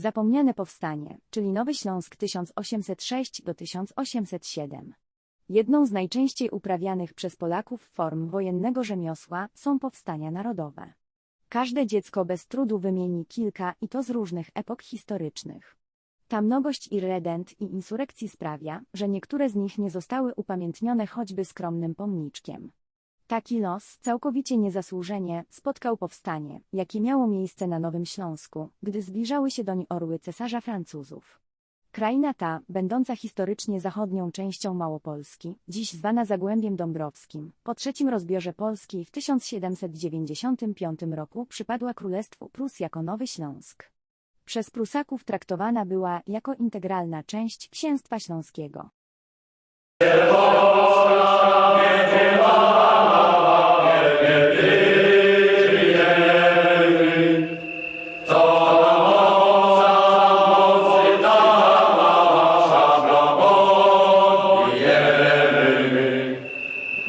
Zapomniane powstanie, czyli Nowy Śląsk 1806 do 1807. Jedną z najczęściej uprawianych przez Polaków form wojennego rzemiosła są powstania narodowe. Każde dziecko bez trudu wymieni kilka i to z różnych epok historycznych. Ta mnogość irredent i insurekcji sprawia, że niektóre z nich nie zostały upamiętnione choćby skromnym pomniczkiem. Taki los, całkowicie niezasłużenie, spotkał powstanie, jakie miało miejsce na Nowym Śląsku, gdy zbliżały się doń orły cesarza Francuzów. Kraina ta, będąca historycznie zachodnią częścią Małopolski, dziś zwana Zagłębiem Dąbrowskim, po trzecim rozbiorze Polski w 1795 roku przypadła Królestwu Prus jako Nowy Śląsk. Przez Prusaków traktowana była jako integralna część Księstwa Śląskiego.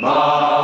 Ma